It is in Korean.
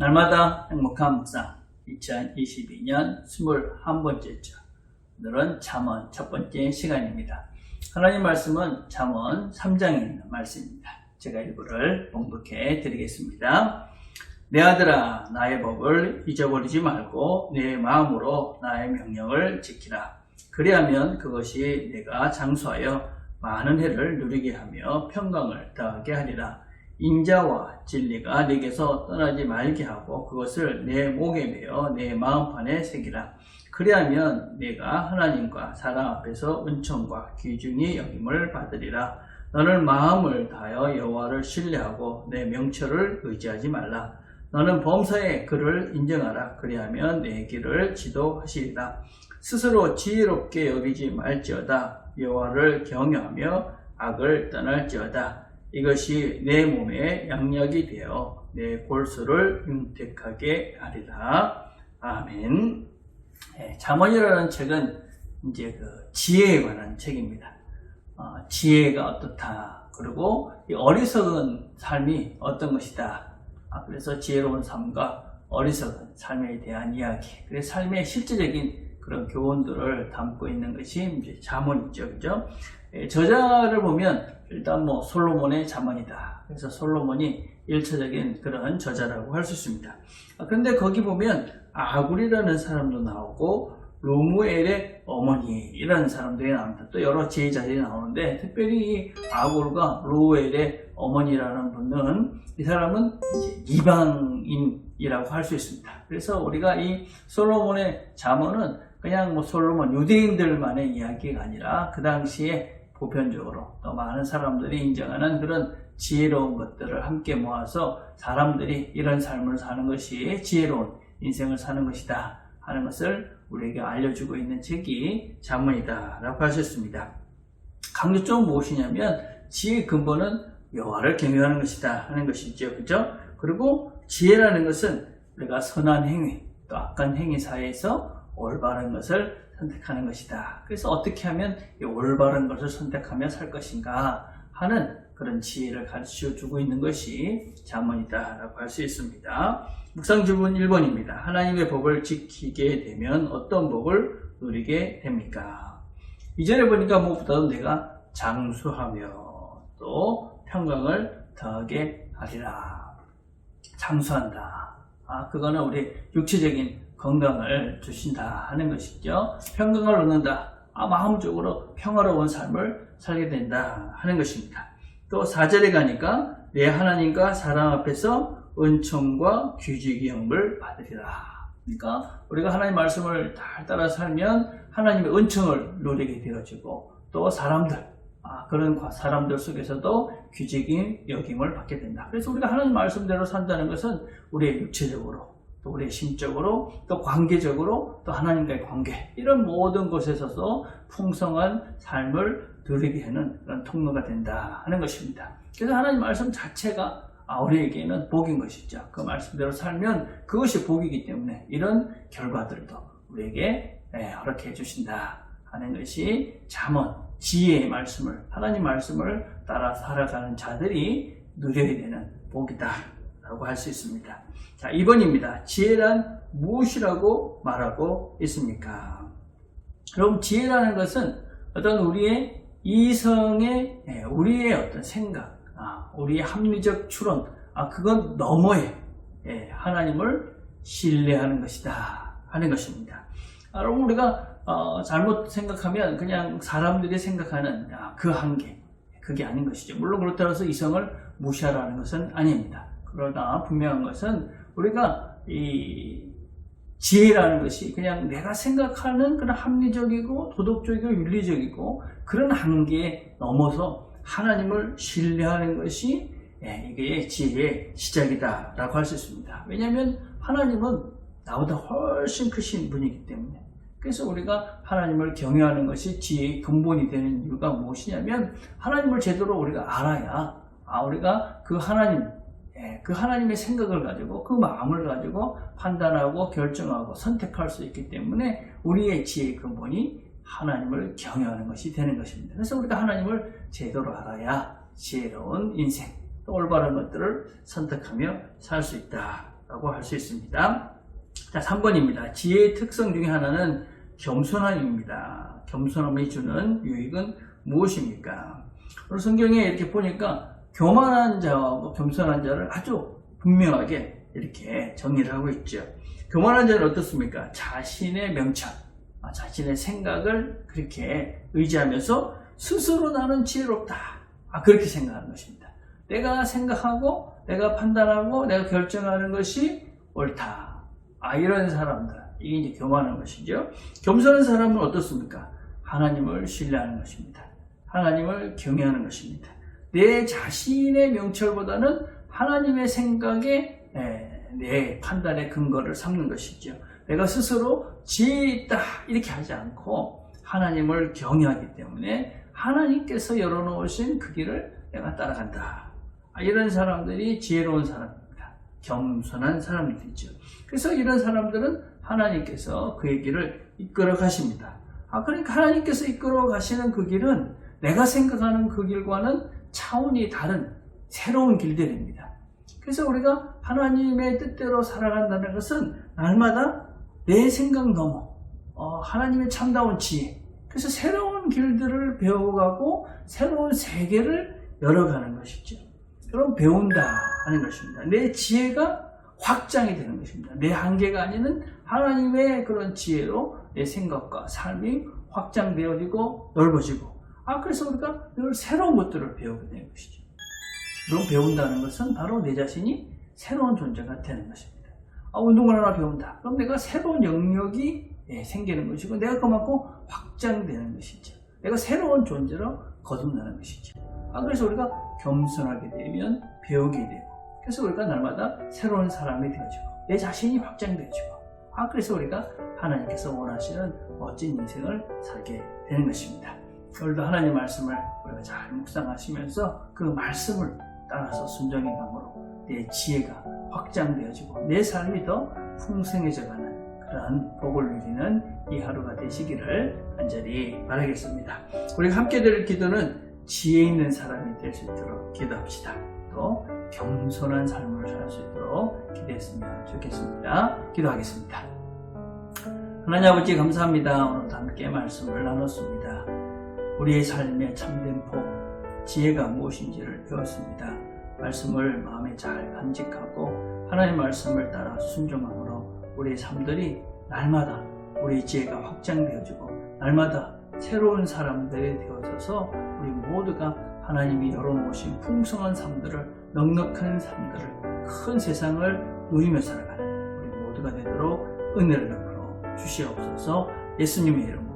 날마다 행복한 묵상 2022년 21번째 주 오늘은 잠언 첫 번째 시간입니다. 하나님 말씀은 잠언 3장에 있는 말씀입니다. 제가 일부를 봉독해 드리겠습니다. 내 아들아 나의 법을 잊어버리지 말고 내 마음으로 나의 명령을 지키라. 그리하면 그것이 내가 장수하여 많은 해를 누리게 하며 평강을 더하게 하리라. 인자와 진리가 내게서 떠나지 말게 하고 그것을 내 목에 매어 내 마음판에 새기라. 그리하면 내가 하나님과 사람 앞에서 은총과 귀중히 여김을 받으리라. 너는 마음을 다하여 여호와를 신뢰하고 내 명철을 의지하지 말라. 너는 범사의 그를 인정하라. 그리하면 내 길을 지도하시리라. 스스로 지혜롭게 여기지 말지어다. 여호와를 경외하며 악을 떠날지어다. 이것이 내 몸에 양력이 되어 내 골수를 윤택하게 하리라. 아멘. 네, 잠언이라는 책은 이제 그 지혜에 관한 책입니다. 어, 지혜가 어떻다. 그리고 이 어리석은 삶이 어떤 것이다. 아, 그래서 지혜로운 삶과 어리석은 삶에 대한 이야기. 그래서 삶의 실제적인 그런 교훈들을 담고 있는 것이 이제 잠언이죠. 그죠? 예, 저자를 보면 일단 뭐 솔로몬의 잠언이다. 그래서 솔로몬이 일차적인 그런 저자라고 할 수 있습니다. 아, 그런데 거기 보면 아굴이라는 사람도 나오고 로무엘의 어머니라는 사람들이 나옵니다. 또 여러 제자들이 나오는데 특별히 이 아굴과 로무엘의 어머니라는 분은 이 사람은 이방인이라고 할 수 있습니다. 그래서 우리가 이 솔로몬의 잠언은 그냥 뭐 솔로몬 유대인들만의 이야기가 아니라 그 당시에 보편적으로 또 많은 사람들이 인정하는 그런 지혜로운 것들을 함께 모아서 사람들이 이런 삶을 사는 것이 지혜로운 인생을 사는 것이다 하는 것을 우리에게 알려주고 있는 책이 잠언이다 라고 하셨습니다. 강조점은 무엇이냐면 지혜의 근본은 여호와를 경외하는 것이다 하는 것이죠. 그죠? 그리고 지혜라는 것은 우리가 선한 행위 또 악한 행위 사이에서 올바른 것을 선택하는 것이다. 그래서 어떻게 하면 이 올바른 것을 선택하며 살 것인가 하는 그런 지혜를 가르쳐 주고 있는 것이 잠언이다라고 할 수 있습니다. 묵상 주문 1번입니다. 하나님의 법을 지키게 되면 어떤 복을 누리게 됩니까? 이전에 보니까 무엇보다도 내가 장수하며 또 평강을 더하게 하리라. 장수한다. 아, 그거는 우리 육체적인 건강을 주신다 하는 것이죠. 평강을 얻는다. 아, 마음적으로 평화로운 삶을 살게 된다 하는 것입니다. 또 4절에 가니까 내 하나님과 사람 앞에서 은총과 규칙의 영을 받으리라. 그러니까 우리가 하나님 말씀을 잘 따라 살면 하나님의 은총을 누리게 되어지고 또 사람들 아, 그런 사람들 속에서도 규칙인 여김을 받게 된다. 그래서 우리가 하나님 말씀대로 산다는 것은 우리의 육체적으로 또 우리의 심적으로 또 관계적으로 또 하나님과의 관계 이런 모든 것에서도 풍성한 삶을 누리게 하는 그런 통로가 된다 하는 것입니다. 그래서 하나님 말씀 자체가 우리에게는 복인 것이죠. 그 말씀대로 살면 그것이 복이기 때문에 이런 결과들도 우리에게 네, 허락해 주신다 하는 것이 잠언 지혜의 말씀을 하나님 말씀을 따라 살아가는 자들이 누려야 되는 복이다 라고 할 수 있습니다. 자, 2번입니다. 지혜란 무엇이라고 말하고 있습니까? 그럼 지혜라는 것은 어떤 우리의 이성의, 예, 우리의 어떤 생각, 아, 우리의 합리적 추론, 아, 그건 너머에 예, 하나님을 신뢰하는 것이다 하는 것입니다. 아, 여러분 우리가 어, 잘못 생각하면 그냥 사람들이 생각하는 아, 그 한계, 그게 아닌 것이죠. 물론 그렇다고 해서 이성을 무시하라는 것은 아닙니다. 그러나 분명한 것은 우리가 이 지혜라는 것이 그냥 내가 생각하는 그런 합리적이고 도덕적이고 윤리적이고 그런 한계에 넘어서 하나님을 신뢰하는 것이 예, 이게 지혜의 시작이다라고 할 수 있습니다. 왜냐하면 하나님은 나보다 훨씬 크신 분이기 때문에 그래서 우리가 하나님을 경외하는 것이 지혜의 근본이 되는 이유가 무엇이냐면 하나님을 제대로 우리가 알아야 아 우리가 그 하나님 예, 그 하나님의 생각을 가지고 그 마음을 가지고 판단하고 결정하고 선택할 수 있기 때문에 우리의 지혜의 근본이 하나님을 경외하는 것이 되는 것입니다. 그래서 우리가 하나님을 제대로 알아야 지혜로운 인생, 또 올바른 것들을 선택하며 살 수 있다 라고 할 수 있습니다. 자, 3번입니다. 지혜의 특성 중에 하나는 겸손함입니다. 겸손함이 주는 유익은 무엇입니까? 오늘 성경에 이렇게 보니까 교만한 자와 겸손한 자를 아주 분명하게 이렇게 정리를 하고 있죠. 교만한 자는 어떻습니까? 자신의 명철, 아, 자신의 생각을 그렇게 의지하면서 스스로 나는 지혜롭다. 아, 그렇게 생각하는 것입니다. 내가 생각하고, 내가 판단하고, 내가 결정하는 것이 옳다. 아, 이런 사람들. 이게 이제 교만한 것이죠. 겸손한 사람은 어떻습니까? 하나님을 신뢰하는 것입니다. 하나님을 경외하는 것입니다. 내 자신의 명철보다는 하나님의 생각에 에, 내 판단의 근거를 삼는 것이죠. 내가 스스로 지혜 있다 이렇게 하지 않고 하나님을 경외하기 때문에 하나님께서 열어놓으신 그 길을 내가 따라간다. 아, 이런 사람들이 지혜로운 사람입니다. 겸손한 사람들이죠. 그래서 이런 사람들은 하나님께서 그의 길을 이끌어 가십니다. 아, 그러니까 하나님께서 이끌어 가시는 그 길은 내가 생각하는 그 길과는 차원이 다른 새로운 길들입니다. 그래서 우리가 하나님의 뜻대로 살아간다는 것은 날마다 내 생각 넘어 어, 하나님의 참다운 지혜 그래서 새로운 길들을 배워가고 새로운 세계를 열어가는 것이죠. 그럼 배운다 하는 것입니다. 내 지혜가 확장이 되는 것입니다. 내 한계가 아니는 하나님의 그런 지혜로 내 생각과 삶이 확장되어지고 넓어지고 아 그래서 우리가 늘 새로운 것들을 배우게 되는 것이죠. 그럼 배운다는 것은 바로 내 자신이 새로운 존재가 되는 것입니다. 아, 운동을 하나 배운다. 그럼 내가 새로운 영역이 예, 생기는 것이고 내가 그만큼 확장되는 것이죠. 내가 새로운 존재로 거듭나는 것이죠. 아, 그래서 우리가 겸손하게 되면 배우게 되고 그래서 우리가 날마다 새로운 사람이 되어지고 내 자신이 확장되어지고 아, 그래서 우리가 하나님께서 원하시는 멋진 인생을 살게 되는 것입니다. 오늘도 하나님 말씀을 우리가 잘 묵상하시면서 그 말씀을 따라서 순종의 감으로 내 지혜가 확장되어지고 내 삶이 더 풍성해져가는 그러한 복을 누리는 이 하루가 되시기를 간절히 바라겠습니다. 우리가 함께 드릴 기도는 지혜 있는 사람이 될 수 있도록 기도합시다. 또 겸손한 삶을 살 수 있도록 기도했으면 좋겠습니다. 기도하겠습니다. 하나님 아버지 감사합니다. 오늘도 함께 말씀을 나눴습니다. 우리의 삶의 참된 복, 지혜가 무엇인지를 배웠습니다. 말씀을 마음에 잘 간직하고 하나님 말씀을 따라 순종함으로 우리의 삶들이 날마다 우리의 지혜가 확장되어지고 날마다 새로운 사람들이 되어져서 우리 모두가 하나님이 열어놓으신 풍성한 삶들을 넉넉한 삶들을 큰 세상을 누리며 살아가는 우리 모두가 되도록 은혜를 베풀어 주시옵소서 예수님의 이름으로